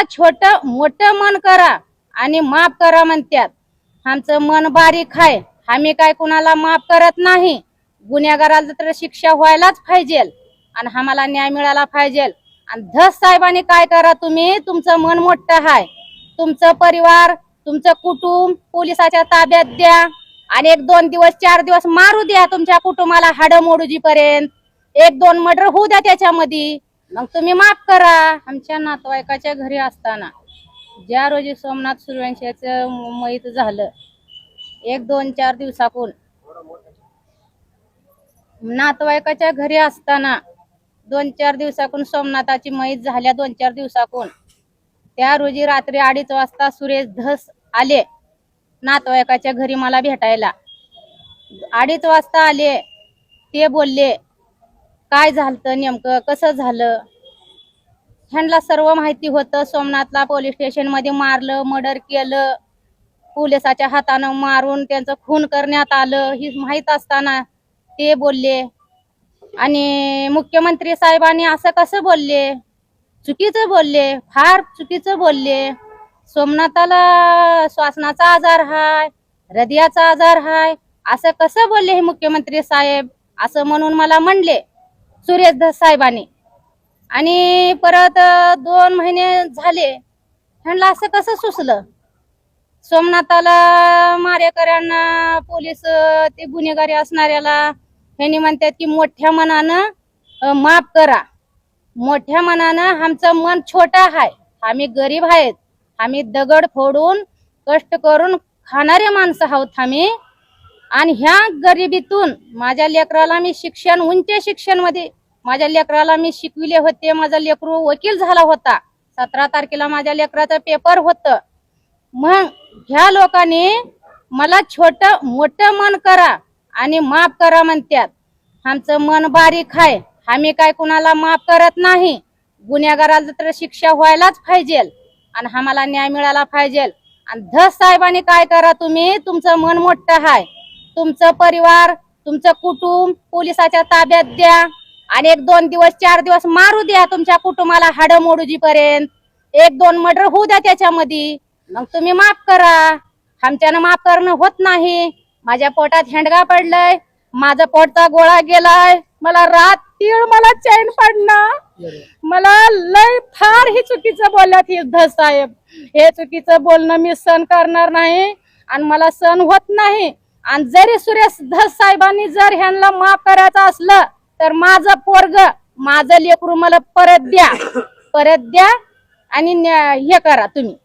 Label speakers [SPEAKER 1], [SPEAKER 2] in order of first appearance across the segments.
[SPEAKER 1] मला छोट मोठं मन करा आणि माफ करा म्हणतात आमचं मन बारीक आहे. आम्ही काय कुणाला माफ करत नाही? गुन्हेगाराला तर शिक्षा व्हायलाच पाहिजे आणि आम्हाला न्याय मिळाला पाहिजे आणि धस साहेबांनी काय करा तुम्ही? तुमचं मन मोठं आहे. तुमचं परिवार तुमचं कुटुंब पोलिसाच्या ताब्यात द्या आणि एक दोन दिवस चार दिवस मारू द्या तुमच्या कुटुंबाला हाड मोडूजी पर्यंत एक दोन मर्डर होऊ द्या त्याच्यामध्ये. मग तुम्ही माफ करा आमच्या नातवाईकाच्या घरी असताना. ज्या रोजी सोमनाथ सूर्यवंशीचं मैत झालं एक दोन चार दिवसाकून नातवाईकाच्या घरी असताना दोन चार दिवसाकून सोमनाथाची मैत झाल्या दोन चार दिवसाकून त्या रोजी रात्री अडीच वाजता सुरेश धस आले नातवाईकाच्या घरी मला भेटायला. अडीच वाजता आले ते बोलले काय झालं नेमकं कसं झालं? ह्यांना सर्व माहिती होतं. सोमनाथला पोलीस स्टेशनमध्ये मारलं मर्डर केलं. पोलिसाच्या हातानं मारून त्यांचं खून करण्यात आलं. ही माहीत असताना ते बोलले. आणि मुख्यमंत्री साहेबांनी असं कसं बोलले? चुकीचं बोलले. फार चुकीचं बोलले. सोमनाथाला श्वासनाचा आजार हाय हृदयाचा आजार हाय. असं कसं बोलले हे मुख्यमंत्री साहेब? असं म्हणून मला म्हणले. सुरेश साहेबांनी. आणि परत दोन महिने झाले. ह्यांना असं कसं सुचलं? सोमनाथाला मारेकऱ्यांना पोलीस ते गुन्हेगारी असणाऱ्याला ह्यांनी म्हणतात की मोठ्या मनानं माफ करा. मोठ्या मनानं आमचं मन छोट आहे. आम्ही गरीब आहेत. आम्ही दगड फोडून कष्ट करून खाणारे माणसं आहोत आम्ही. आणि ह्या गरिबीतून माझ्या लेकराला मी शिक्षण उंच शिक्षणमध्ये माझ्या लेकराला मी शिकविले होते. माझा लेकरू वकील झाला होता. सतरा तारखेला माझ्या लेकराचं पेपर होतं. मग ह्या लोकांनी मला छोट मोठं मन करा आणि माफ करा म्हणतात आमचं मन बारीक आहे. आम्ही काय कुणाला माफ करत नाही. गुन्हेगाराला तर शिक्षा व्हायलाच पाहिजे आणि आम्हाला न्याय मिळाला पाहिजे. आणि धस साहेबांनी काय करा तुम्ही? तुमचं मन मोठं आहे. तुमचं परिवार तुमचं कुटुंब पोलिसाच्या ताब्यात द्या. आणि एक दोन दिवस चार दिवस मारू द्या तुमच्या कुटुंबाला हाड मोडूजी पर्यंत एक दोन मर्डर होऊ द्या त्याच्यामध्ये. मग तुम्ही माफ करा. आमच्यानं माफ करणं होत नाही. माझ्या पोटात हेंडगा पडलाय. माझा पोटचा गोळा गेलाय. मला रात तीळ मला चैन पडणं मला लय फार ही चुकीचं बोलल्यात युद्ध साहेब. हे चुकीचं बोलणं मी सण करणार नाही. आणि मला सण होत नाही. आणि जरी सुरेश साहेबांनी जर ह्यांना माफ करायचं असलं तर माझं पोरग माझं लेकरू मला परत द्या. परत द्या आणि न्या- हे करा तुम्ही.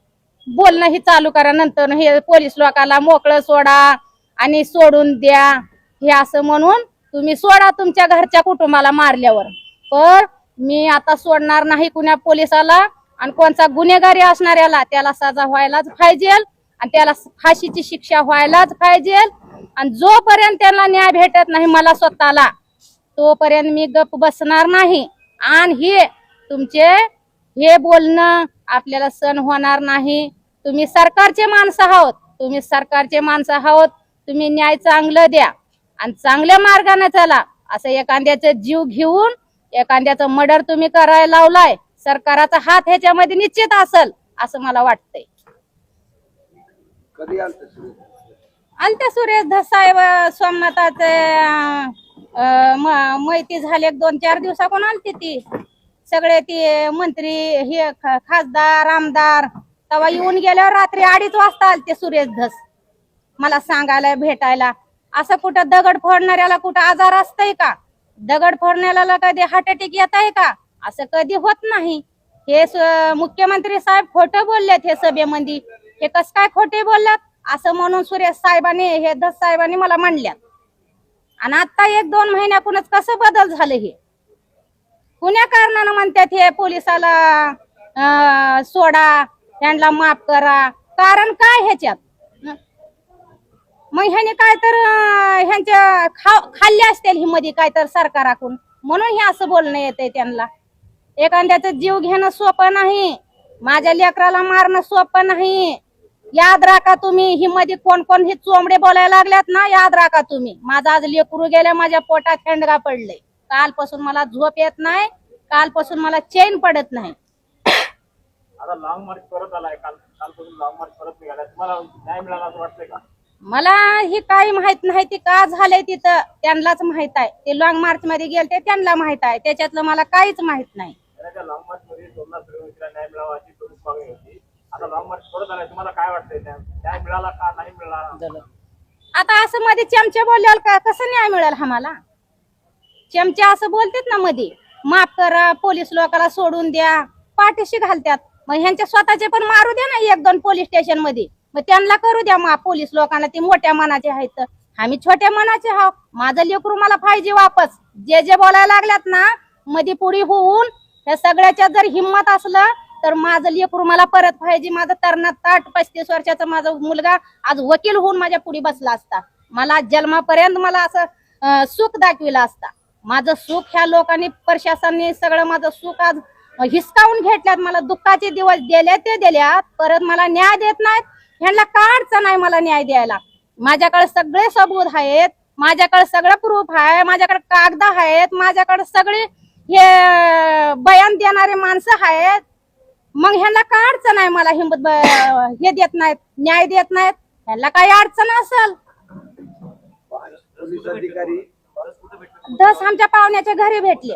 [SPEAKER 1] बोलणं ही चालू करा नंतर हे पोलीस लोकाला मोकळं सोडा आणि सोडून द्या. हे असं म्हणून तुम्ही सोडा तुमच्या घरच्या कुटुंबाला मारल्यावर. पण मी आता सोडणार नाही कुण्या पोलिसाला आणि कोणता गुन्हेगारी असणाऱ्याला त्याला सजा व्हायलाच पाहिजे आणि त्याला फाशीची शिक्षा व्हायलाच पाहिजे. आणि जोपर्यंत त्यांना न्याय भेटत नाही मला स्वतःला तोपर्यंत मी गप बसणार नाही. आणि हे तुमचे हे बोलणं आपल्याला सण होणार नाही. तुम्ही सरकारचे माणसं आहोत. तुम्ही सरकारचे माणसं आहोत. तुम्ही न्याय चांगलं द्या. आणि चांगल्या मार्गाने चला. असं एखाद्याचा जीव घेऊन एखाद्याचं मर्डर तुम्ही करायला लावलाय सरकाराचा हात ह्याच्यामध्ये निश्चित असल असं मला वाटतंय.
[SPEAKER 2] कधी आलत
[SPEAKER 1] आणि त्या सुरेश धसाहेब सोमनाथाचे माहिती झाली एक दोन चार दिवसाकडून आलती ती. सगळे ती मंत्री हे खासदार आमदार तेव्हा येऊन गेल्यावर रात्री अडीच वाजता आलते सुरेश धस मला सांगायला भेटायला. असं कुठं दगड फोडणाऱ्याला कुठं आजार असतंय का? दगड फोडण्याला कधी हार्ट अटॅक येत आहे का? असं कधी होत नाही. हे मुख्यमंत्री साहेब खोटं बोललेत हे सभेमध्ये. हे कस काय खोटे बोलल्यात असं म्हणून सुरेश साहेबांनी हे दस साहेबांनी मला म्हणल्या. आणि आता एक दोन महिन्यापूनच कसं बदल झालं हे? कुण्या कारणानं म्हणतात हे पोलिसाला सोडा त्यांना माफ करा? कारण काय ह्याच्यात? मग ह्याने काय तर ह्यांच्या खा खाल्ले असतील ही मध्ये काय तर सरकाराकडून? म्हणून हे असं बोलणं येतंय त्यांना. एखाद्याचं जीव घेणं सोपं नाही. माझ्या लेकराला मारणं सोपं नाही. याद राखा तुम्ही ही मध्ये कोण कोण हे चोंबडे बोलायला लागल्यात ना याद राखा तुम्ही. माझा आज लेकरू गेल्या माझ्या पोटात थंडगा पडले. कालपासून मला झोप येत नाही कालपासून मला चैन पडत नाही.
[SPEAKER 2] आता लॉंग मार्च परत आलाय काल कालपासून लॉंग मार्च परत निघाला तुम्हाला न्याय मिळाला असं वाटतंय का?
[SPEAKER 1] मला ही काही माहीत नाही ते का झालंय तिथं त्यांनाच माहीत आहे. ते लॉंग मार्च मध्ये गेलते त्यांना माहीत आहे. त्याच्यातलं मला काहीच माहीत नाही.
[SPEAKER 2] लॉंग मार्च मध्ये सोमनाथ सूर्यवंशीला न्याय मिळावा अशी प्रमुख मागणी होती. आता लॉंग मार्च तुम्हाला काय वाटतंय? न्याय न्याय मिळाला का नाही मिळाला?
[SPEAKER 1] आता असं मध्ये चमचे बोलल्यावर का कसं न्याय मिळेल आम्हाला? चमचे असं बोलतात ना मध्ये माफ करा पोलीस लोकांना सोडून द्या पाठीशी घालतात मग ह्यांच्या स्वतःचे पण मारू द्या ना एक दोन पोलीस स्टेशनमध्ये. मग त्यांना करू द्या मा पोलीस लोकांना ते मोठ्या मनाचे आहेत आम्ही छोट्या मनाचे आहोत. माझं लेकरू मला पाहिजे वापस. जे जे बोलायला लागल्यात ना मध्ये पुढे होऊन या सगळ्याच्या जर हिंमत असलं तर माझं लेकरू मला परत पाहिजे माझं तरणा ताट पस्तीस वर्षाचा माझा मुलगा आज वकील होऊन माझ्या पुढे बसला असता. मला जन्मापर्यंत मला असं सुख दाखविला असता. माझं सुख ह्या लोकांनी प्रशासनाने सगळं माझं सुख आज हिसकावून घेतल्यात. मला दुःखाचे दिवस दिले ते दिल्यात परत मला न्याय देत नाहीत. ह्यांना का अडचण नाही मला न्याय द्यायला? माझ्याकडे सगळे सबूत आहेत. माझ्याकडे सगळं प्रूफ आहे. माझ्याकडे कागद आहेत. माझ्याकडे सगळे हे बयान देणारे माणसं आहेत. मग ह्यांना काय अडचण आहे? मला हिंमत हे देत नाहीत न्याय देत नाहीत. ह्याला काही अडचण असेल?
[SPEAKER 3] पोलीस अधिकारी
[SPEAKER 1] दस आमच्या पाहुण्याच्या घरी भेटले.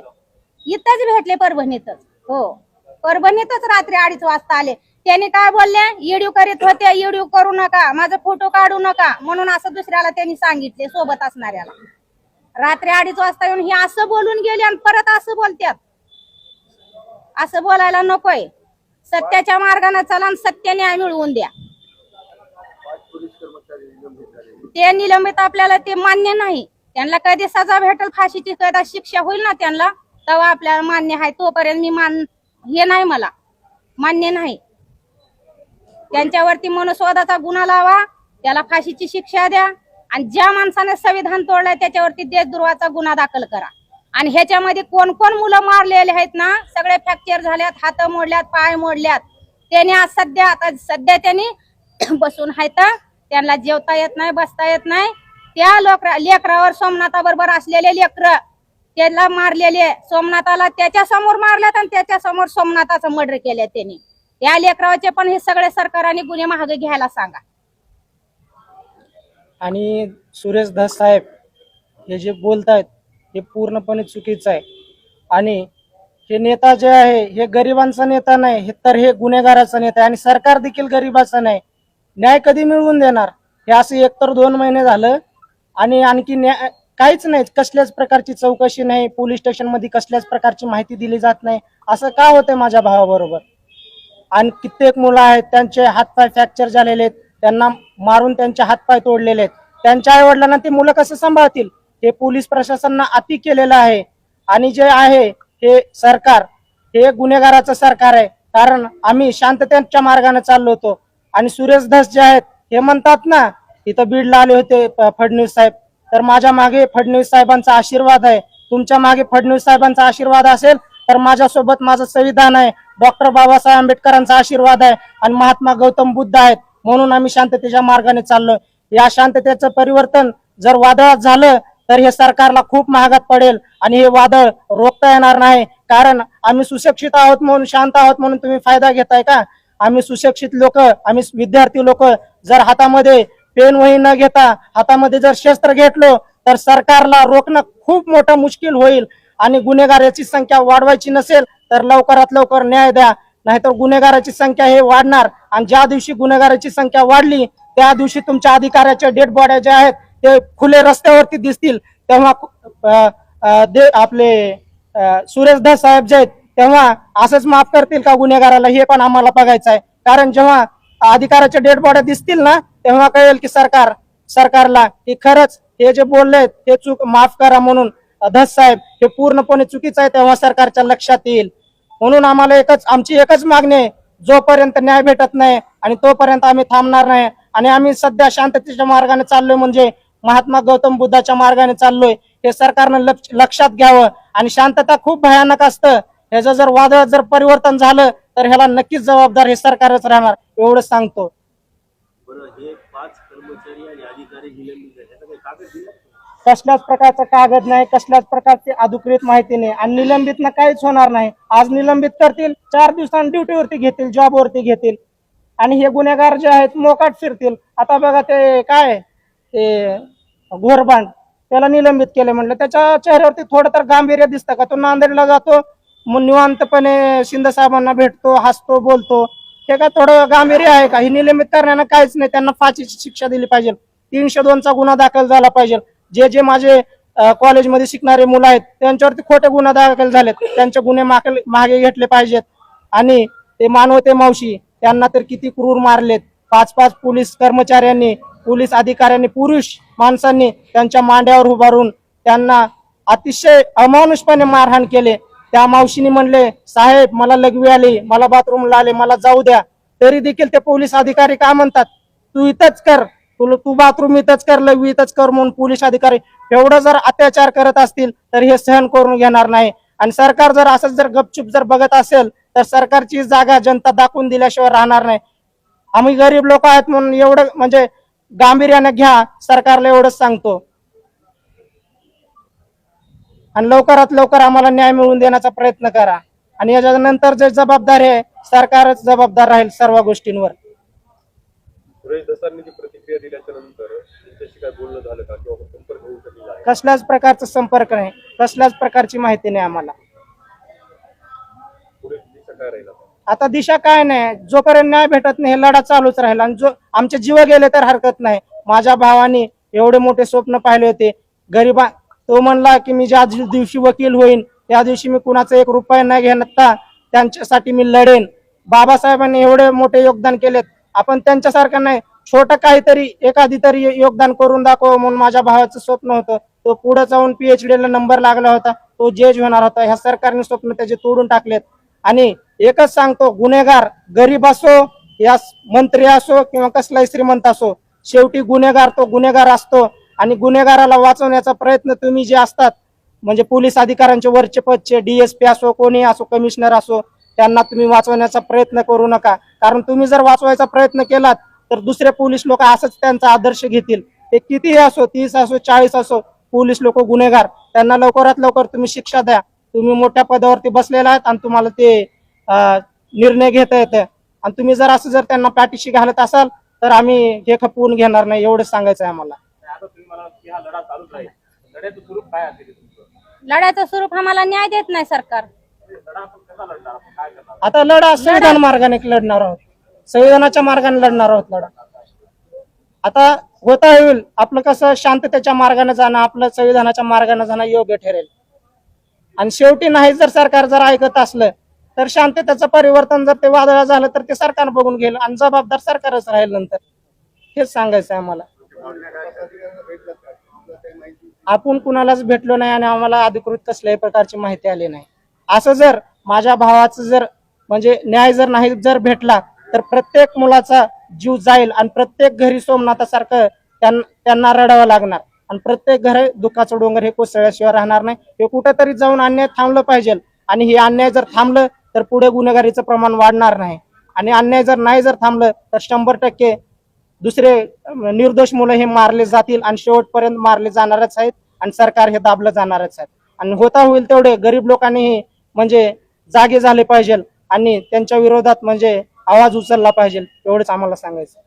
[SPEAKER 1] इथंच भेटले परभणीतच. हो. परभणीतच रात्री अडीच वाजता आले. त्यांनी काय बोलले? येडीव करीत होते येडीव करू नका माझा फोटो काढू नका. म्हणून असं दुसऱ्याला त्यांनी सांगितले सोबत असणाऱ्याला. रात्री अडीच वाजता येऊन हे असं बोलून गेले आणि परत असं बोलतात असं बोलायला नकोय. सत्याच्या मार्गाने चला आणि सत्य न्याय मिळवून द्या. ते निलंबित आपल्याला ते मान्य नाही. त्यांना कधी सजा भेटेल फाशीची कदा शिक्षा होईल ना त्यांना तेव्हा आपल्याला मान्य आहे. तोपर्यंत मी मान हे नाही मला. मान्य नाही. त्यांच्यावरती मनुस्वादाचा गुन्हा लावा त्याला फाशीची शिक्षा द्या आणि ज्या माणसाने संविधान तोडलंय त्याच्यावरती देशद्रोहाचा गुन्हा दाखल करा. आणि ह्याच्यामध्ये कोण कोण मुलं मारलेले आहेत ना सगळे फ्रॅक्चर झाल्यात हात मोडल्यात पाय मोडल्यात. त्याने आज सध्या आता सध्या त्यांनी बसून आहेत त्यांना जेवता येत नाही बसता येत नाही. त्या लोक लेकरावर सोमनाथाबरोबर असलेले लेकर त्याला मारलेले सोमनाथाला त्याच्यासमोर मारल्यात आणि त्याच्यासमोर सोमनाथाचं मर्डर केले त्यांनी. या लेकराचे पण हे सगळे सरकारने गुन्हे महाग घ्यायला सांगा.
[SPEAKER 4] आणि सुरेश धस साहेब हे जे बोलतायत हे पूर्णपणे चुकीचं आहे. आणि हे नेता जे आहे हे गरिबांचा नेता नाही हे तर हे गुन्हेगाराचा नेता आहे आणि सरकार देखील गरिबाचं नाही. न्याय कधी मिळवून देणार? हे असं एकतर दोन महिने झालं आणि आणखी न्याय काहीच नाही. कसल्याच प्रकारची चौकशी नाही पोलीस स्टेशनमध्ये कसल्याच प्रकारची माहिती दिली जात नाही. असं का होतंय माझ्या भावाबरोबर? आणि कित्येक मुलं आहेत त्यांचे हातपाय फ्रॅक्चर झालेले आहेत त्यांना मारून त्यांचे हातपाय तोडलेले आहेत. त्यांच्या आईवडिलांना ते मुलं कसं सांभाळतील? हे पोलीस प्रशासनानं अति केलेलं आहे. आणि जे आहे हे सरकार हे गुन्हेगाराचं सरकार आहे. कारण आम्ही शांततेच्या मार्गाने चाललो होतो. आणि सुरेश धस जे आहेत हे म्हणतात ना इथं बीडला आले होते फडणवीस साहेब. तर माझ्या मागे फडणवीस साहेबांचा आशीर्वाद आहे. तुमच्या मागे फडणवीस साहेबांचा आशीर्वाद असेल तर माझ्यासोबत माझं संविधान आहे. डॉक्टर बाबासाहेब आंबेडकरांचा आशीर्वाद आहे. आणि महात्मा गौतम बुद्ध आहेत. म्हणून आम्ही शांततेच्या मार्गाने चाललोय. या शांततेचं परिवर्तन जर वादळात झालं तर हे सरकारला खूप महागात पडेल आणि हे वादळ रोखता येणार नाही. कारण आम्ही सुशिक्षित आहोत म्हणून शांत आहोत म्हणून तुम्ही फायदा घेताय का? आम्ही सुशिक्षित लोक आम्ही विद्यार्थी लोक जर हातामध्ये पेन वही न घेता हातामध्ये जर शस्त्र घेतलो तर सरकारला रोखणं खूप मोठं मुश्किल होईल आणि गुन्हेगाराची संख्या वाढवायची नसेल तर लवकरात लवकर न्याय द्या. नाहीतर गुन्हेगाराची संख्या हे वाढणार आणि ज्या दिवशी गुन्हेगाराची संख्या वाढली त्या दिवशी तुमच्या अधिकाऱ्याच्या डेड बॉड्या ज्या आहेत ते खुले रस्त्यावरती दिसतील. तेव्हा दे- आपले सुरेशदास सुरेश साहेब जे आहेत तेव्हा असंच माफ करतील का गुन्हेगाराला? हे पण आम्हाला बघायचं आहे. कारण जेव्हा अधिकाराच्या डेड बॉड्या दिसतील ना तेव्हा कळेल की सरकार सरकारला की खरंच हे जे बोलले ते चूक माफ करा म्हणून धस साहेब हे पूर्णपणे चुकीचं आहे तेव्हा सरकारच्या लक्षात येईल. म्हणून आम्हाला एकच आमची एकच मागणी आहे जोपर्यंत न्याय भेटत नाही आणि तोपर्यंत आम्ही थांबणार नाही. आणि आम्ही सध्या शांततेच्या मार्गाने चाललोय म्हणजे महात्मा गौतम बुद्धाच्या मार्गाने चाललोय. हे सरकारनं लक्ष- लक्षात घ्यावं आणि शांतता खूप भयानक असतं. ह्याचं जर वादळ जर परिवर्तन झालं तर ह्याला नक्कीच जबाबदार हे सरकारच राहणार एवढंच सांगतो. कसल्याच प्रकारचा कागद नाही कसल्याच प्रकारची अधिकृत माहिती नाही आणि निलंबित काहीच होणार नाही. आज निलंबित करतील चार दिवसांनी ड्युटीवरती घेतील जॉबवरती घेतील. आणि हे गुन्हेगार जे आहेत मोकाट फिरतील. आता बघा ते काय ते घोरबांड त्याला निलंबित केले म्हटलं त्याच्या चेहऱ्यावरती थोडं तर गांभीर्य दिसतं का? तो नांदेडला जातो मग निवांतपणे शिंदे साहेबांना भेटतो हसतो बोलतो. हे का थोडं गांभीर्य आहे का? ही निलंबित करण्यानं काहीच नाही. त्यांना फाशीची शिक्षा दिली पाहिजे. तीनशे दोनचा गुन्हा दाखल झाला पाहिजे. जे जे माझे कॉलेजमध्ये शिकणारे मुलं आहेत त्यांच्यावरती खोटे गुन्हा दाखल झालेत. त्यांचे गुन्हे मागे घेतले पाहिजेत. आणि ते मानवते मावशी त्यांना तर किती क्रूर मारलेत. पाच पाच पोलीस कर्मचाऱ्यांनी पोलीस अधिकाऱ्यांनी पुरुष माणसांनी त्यांच्या मांड्यावर उभारून त्यांना अतिशय अमानुषपणे मारहाण केले. त्या मावशीने म्हणले साहेब मला लघवी आली मला बाथरूमला आले मला जाऊ द्या. तरी देखील ते पोलीस अधिकारी काय म्हणतात? तू इथंच कर. तुला तू बाथरूम इथंच कर लघवी इथंच कर म्हणून पोलीस अधिकारी एवढं जर अत्याचार करत असतील तर हे सहन करून घेणार नाही. आणि सरकार जर असंच जर गपचूप जर बघत असेल तर सरकारची जागा जनता दाखवून दिल्याशिवाय राहणार नाही. आम्ही गरीब लोक आहेत म्हणून एवढं म्हणजे गांभीर्याने घ्या सरकारला एवढंच सांगतो. आणि लवकरात लवकर आम्हाला न्याय मिळवून देण्याचा प्रयत्न करा. आणि याच्यानंतर जे जबाबदारी आहे सरकारच जबाबदार राहील सर्व गोष्टींवर.
[SPEAKER 3] प्रतिक्रिया दिल्याच्या नंतर
[SPEAKER 4] कसल्याच प्रकारचा संपर्क नाही. कसल्याच प्रकारची माहिती नाही आम्हाला.
[SPEAKER 3] आता?
[SPEAKER 4] दिशा काय नाही. जोपर्यंत न्याय भेटत नाही हे लढा चालूच राहील. आणि जो आमचे जीव गेले तर हरकत नाही. माझ्या भावाने एवढे मोठे स्वप्न पाहिले होते. गरीबा तो म्हणला की मी ज्या दिवशी वकील होईन त्या दिवशी मी कुणाचा एक रुपया नाही घेता त्यांच्यासाठी मी लढेन. बाबासाहेबांनी एवढे मोठे योगदान केलेत. आपण त्यांच्यासारखं नाही. छोटं काहीतरी एखादी तरी योगदान करून दाखव म्हणून माझ्या भावाचं स्वप्न होतं. तो पुढे जाऊन पीएचडी ला नंबर लागला होता. तो जज होणार होता. ह्या सरकारने स्वप्न त्याचे तोडून टाकलेत. आणि एकच सांगतो गुन्हेगार गरीब असो या मंत्री असो किंवा कसलाही श्रीमंत असो शेवटी गुन्हेगार तो गुन्हेगार असतो आणि गुन्हेगाराला वाचवण्याचा प्रयत्न तुम्ही जे असतात म्हणजे पोलीस अधिकाऱ्यांचे वरचे पदचे डीएसपी असो कोणी असो कमिशनर असो त्यांना तुम्ही वाचवण्याचा प्रयत्न करू नका. कारण तुम्ही जर वाचवायचा प्रयत्न केलात तर दुसरे पोलीस लोक असंच त्यांचा आदर्श घेतील. ते कितीही असो तीस असो चाळीस असो पोलीस लोक गुन्हेगार त्यांना लवकरात लवकर तुम्ही शिक्षा द्या. तुम्ही मोठ्या पदावरती बसलेला आहात आणि तुम्हाला ते निर्णय घेता येते आणि तुम्ही जर असं जर त्यांना पाठीशी घालत असाल तर आम्ही हे खपवून घेणार नाही एवढंच सांगायचं आहे आम्हाला.
[SPEAKER 2] आणि आता तुम्ही मला की हा लढा चालूच राहील. लढ्याचं स्वरूप काय असेल तुमचं?
[SPEAKER 1] लढ्याचं स्वरूप आम्हाला न्याय देत नाही सरकार.
[SPEAKER 2] लढा आपण कसा लढणार? आपण काय करणार?
[SPEAKER 4] आता लढा संविधान मार्गाने लढणार आहोत. संविधानाच्या मार्गाने लढणार आहोत लढा. आता होता होईल आपलं कसं शांततेच्या मार्गाने जाणं आपलं संविधानाच्या मार्गाने जाणं योग्य ठरेल. आणि शेवटी नाही जर सरकार जर ऐकत असलं तर शांततेचं परिवर्तन जर ते वादळ झालं तर ते सरकार बघून घेईल आणि जबाबदार सरकारच राहील नंतर. हेच सांगायचं आम्हाला. आपण कुणालाच भेटलो नाही आणि आम्हाला अधिकृत कसल्याही प्रकारची माहिती आली नाही. असं जर माझ्या भावाचं जर म्हणजे न्याय जर नाही जर भेटला तर प्रत्येक मुलाचा जीव जाईल आणि प्रत्येक घरी सोमनाथासारखं त्यांना रडावं लागणार. आणि प्रत्येक घर दुःखाचं डोंगर हे कोसळल्याशिवाय राहणार नाही. हे कुठेतरी जाऊन अन्याय थांबलं पाहिजे आणि हे अन्याय जर थांबलं तर पुढे गुन्हेगारीचं प्रमाण वाढणार नाही. आणि अन्याय जर नाही जर थांबलं तर शंभर टक्के दुसरे निर्दोष मुलं हे मारले जातील आणि शेवटपर्यंत मारले जाणारच आहेत आणि सरकार हे दाबलं जाणारच आहे. आणि होता होईल तेवढे गरीब लोकांनीही म्हणजे जागे झाले पाहिजे आणि त्यांच्या विरोधात म्हणजे आवाज उचलला पाहिजे एवढंच आम्हाला सांगायचं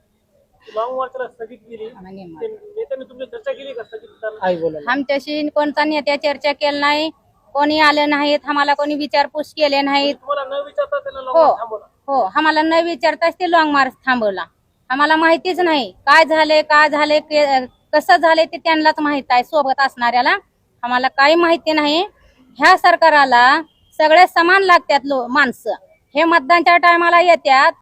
[SPEAKER 1] आमच्याशी कोणता नेत्या चर्चा केली नाही. कोणी आलं नाहीत आम्हाला कोणी विचारपूस केले नाहीत. हो हो आम्हाला न विचारताच ते लॉंग मार्च थांबवला. आम्हाला माहितीच नाही काय झाले काय झाले कसं झाले ते त्यांनाच माहीत आहे सोबत असणाऱ्याला. आम्हाला काही माहिती नाही. ह्या सरकाराला सगळे समान लागतात लो माणसं. हे मतदानच्या टायमाला येतात